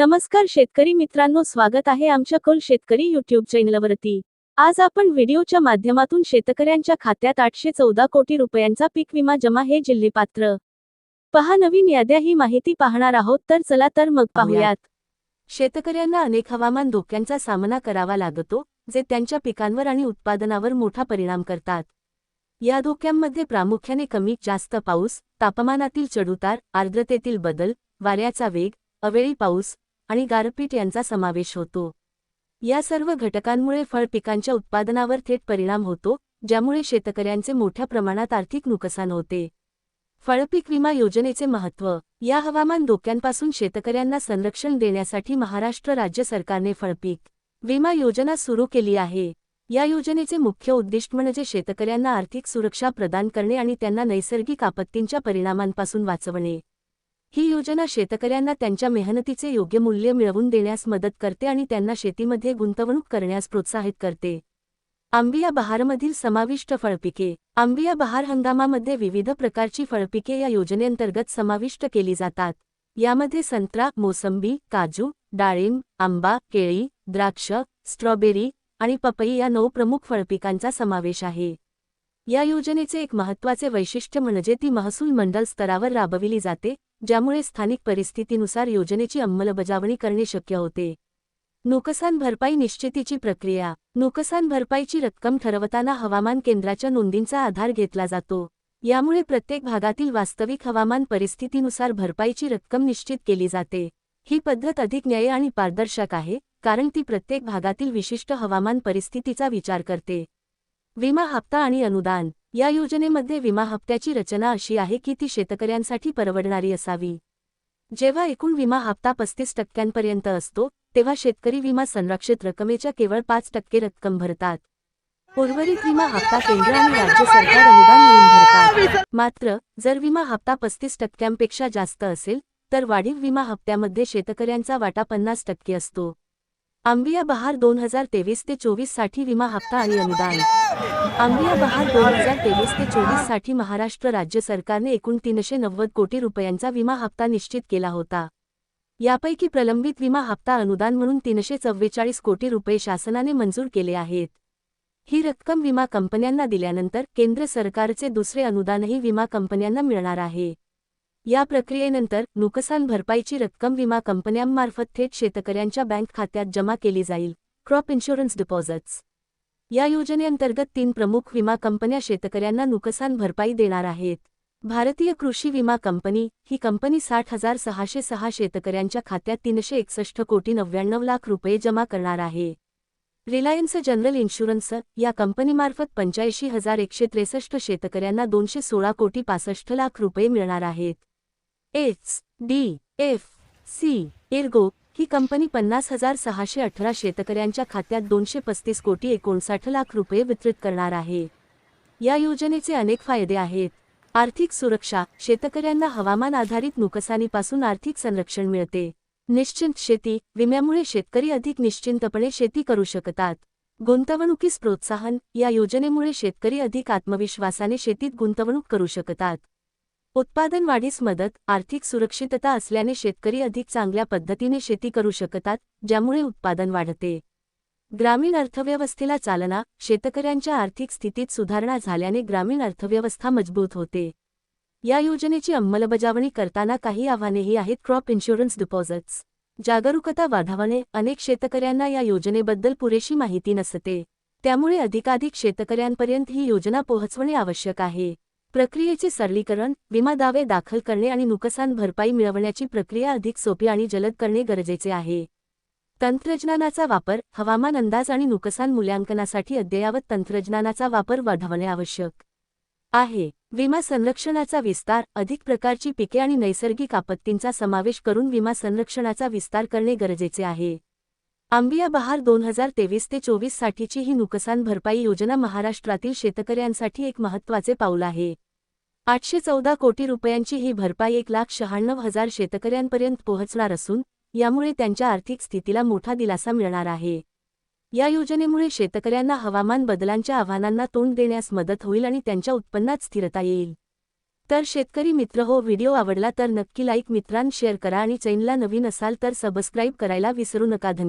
नमस्कार शेतकरी मित्रांनो स्वागत आहे आमच्या कोल शेतकरी युट्यूब चॅनलवरती आज आपण व्हिडिओच्या माध्यमातून शेतकऱ्यांच्या खात्यात आठशे चौदा कोटी रुपयांचा पीक विमा जमा हे जिल्हेपात्र. पहा नवीन याद्या ही माहिती पाहणार आहोत तर चला तर मग पाहूयात. शेतकऱ्यांना अनेक हवामान धोक्यांचा सामना करावा लागतो जे त्यांच्या पिकांवर आणि उत्पादनावर मोठा परिणाम करतात. या धोक्यांमध्ये प्रामुख्याने कमी जास्त पाऊस तापमानातील चढउतार आर्द्रतेतील बदल वाऱ्याचा वेग अवेळी पाऊस आणि गारपीट यांचा समावेश होतो. या सर्व घटकांमुळे फळ पिकांच्या उत्पादनावर थेट परिणाम होतो ज्यामुळे शेतकऱ्यांचे मोठ्या प्रमाणात आर्थिक नुकसान होते. फळपीक विमा योजनेचे महत्त्व. या हवामान धोक्यांपासून शेतकऱ्यांना संरक्षण देण्यासाठी महाराष्ट्र राज्य सरकारने फळपीक विमा योजना सुरू केली आहे. या योजनेचे मुख्य उद्दिष्ट म्हणजे शेतकऱ्यांना आर्थिक सुरक्षा प्रदान करणे आणि त्यांना नैसर्गिक आपत्तींच्या परिणामांपासून वाचवणे. ही योजना शेतकऱ्यांना त्यांच्या मेहनतीचे योग्य मूल्य मिळवून देण्यास मदत करते आणि त्यांना शेतीमध्ये गुंतवणूक करण्यास प्रोत्साहित करते. आंबिया बहारमधील समाविष्ट फळपिके. आंबिया बहार हंगामामध्ये विविध प्रकारची फळपिके या योजनेअंतर्गत समाविष्ट केली जातात. यामध्ये संत्रा मोसंबी काजू डाळिंब आंबा केळी द्राक्ष स्ट्रॉबेरी आणि पपई या नऊ प्रमुख फळपिकांचा समावेश आहे. या योजनेचे एक महत्त्वाचे वैशिष्ट्य म्हणजे ती महसूल मंडळ स्तरावर राबविली जाते ज्यामुळे स्थानिक परिस्थितीनुसार योजनेची अंमलबजावणी करणे शक्य होते. नुकसान भरपाई निश्चितीची प्रक्रिया. नुकसान भरपाईची रक्कम ठरवताना हवामान केंद्राच्या नोंदींचा आधार घेतला जातो. यामुळे प्रत्येक भागातील वास्तविक हवामान परिस्थितीनुसार भरपाईची रक्कम निश्चित केली जाते. ही पद्धत अधिक न्याय आणि पारदर्शक आहे कारण ती प्रत्येक भागातील विशिष्ट हवामान परिस्थितीचा विचार करते. विमा हप्ता आणि अनुदान. या योजनेमध्ये विमा हप्त्याची रचना अशी आहे की ती शेतकऱ्यांसाठी परवडणारी असावी. जेव्हा एकूण विमा हप्ता पस्तीस टक्क्यांपर्यंत असतो तेव्हा शेतकरी विमा संरक्षित रकमेच्या केवळ पाच टक्के रक्कम भरतात. उर्वरित विमा हप्ता केंद्र आणि राज्य सरकार अनुदान म्हणून भरतात. मात्र जर विमा हप्ता पस्तीस टक्क्यांपेक्षा जास्त असेल तर वाढीव विमा हप्त्यामध्ये शेतकऱ्यांचा वाटा पन्नास टक्के असतो. आंबिया बहार दोन हजार तेवीस ते चोवीससाठी विमा हप्ता आणि अनुदान. आंबिया बहार दोन हजार तेवीस ते चोवीससाठी महाराष्ट्र राज्य सरकारने एकूण तीनशे नव्वद कोटी रुपयांचा विमा हप्ता निश्चित केला होता. यापैकी प्रलंबित विमा हप्ता अनुदान म्हणून तीनशे चव्वेचाळीस कोटी रुपये शासनाने मंजूर केले आहेत. ही रक्कम विमा कंपन्यांना दिल्यानंतर केंद्र सरकारचे दुसरे अनुदानही विमा कंपन्यांना मिळणार आहे. या प्रक्रियेनंतर नुकसान भरपाईची रक्कम विमा कंपन्यांमार्फत थेट शेतकऱ्यांच्या बँक खात्यात जमा केली जाईल. Crop insurance deposits. या योजनेअंतर्गत तीन प्रमुख विमा कंपन्या शेतकऱ्यांना नुकसान भरपाई देणार आहेत. भारतीय कृषी विमा कंपनी ही कंपनी साठ हजार सहाशे सहा शेतकऱ्यांच्या खात्यात तीनशे एकसष्ट कोटी नव्याण्णव लाख रुपये जमा करणार आहे. रिलायन्स जनरल इन्शुरन्स या कंपनीमार्फत पंच्याऐंशी हजार एकशे त्रेसष्ट शेतकऱ्यांना दोनशे सोळा कोटी पासष्ट लाख रुपये मिळणार आहेत. H D F C Ergo ही कंपनी पन्नास हजार सहाशे अठरा शेतकऱ्यांच्या खात्यात दोनशे पस्तीस कोटी एकोणसाठ लाख रुपये वितरित करणार आहे. या योजनेचे अनेक फायदे आहेत. आर्थिक सुरक्षा शेतकऱ्यांना हवामान आधारित नुकसानीपासून आर्थिक संरक्षण मिळते. निश्चिंत शेती विम्यामुळे शेतकरी अधिक निश्चिंतपणे शेती करू शकतात. गुंतवणुकीस प्रोत्साहन या योजनेमुळे शेतकरी अधिक आत्मविश्वासाने शेतीत गुंतवणूक करू शकतात. उत्पादन वाढीस मदत आर्थिक सुरक्षितता असल्याने शेतकरी अधिक चांगल्या पद्धतीने शेती करू शकतात ज्यामुळे उत्पादन वाढते. ग्रामीण अर्थव्यवस्थेला चालना शेतकऱ्यांच्या आर्थिक स्थितीत सुधारणा झाल्याने ग्रामीण अर्थव्यवस्था मजबूत होते. या योजनेची अंमलबजावणी करताना काही आव्हानेही आहेत. Crop insurance deposits. जागरूकता वाढवणे अनेक शेतकऱ्यांना या योजनेबद्दल पुरेशी माहिती नसते. त्यामुळे अधिकाधिक शेतकऱ्यांपर्यंत ही योजना पोहोचवणे आवश्यक आहे. प्रक्रियेचे सरलीकरण विमा दावे दाखल करणे आणि नुकसान भरपाई मिळवण्याची प्रक्रिया अधिक सोपी आणि जलद करणे गरजेचे आहे. तंत्रज्ञानाचा वापर हवामान अंदाज आणि नुकसान मूल्यांकनासाठी अद्ययावत तंत्रज्ञानाचा वापर वाढवणे आवश्यक आहे. विमा संरक्षणाचा विस्तार अधिक प्रकारची पिके आणि नैसर्गिक आपत्तींचा समावेश करून विमा संरक्षणाचा विस्तार करणे गरजेचे आहे. आंबिया बहार दोन हजार तेवीस ते चोवीस साठीची ही नुकसान भरपाई योजना महाराष्ट्रातील शेतकऱ्यांसाठी एक महत्त्वाचे पाऊल आहे. आठशे चौदा कोटी रुपयांची ही भरपाई एक लाख शहाण्णव हजार शेतकऱ्यांपर्यंत पोहोचणार असून यामुळे त्यांच्या आर्थिक स्थितीला मोठा दिलासा मिळणार आहे. या योजनेमुळे शेतकऱ्यांना हवामान बदलांच्या आव्हानांना तोंड देण्यास मदत होईल आणि त्यांच्या उत्पन्नात स्थिरता येईल. तर शेतकरी मित्र हो व्हिडिओ आवडला तर नक्की लाईक मित्रांत शेअर करा आणि चॅनलला नवीन असाल तर सबस्क्राईब करायला विसरू नका. धन्यवाद.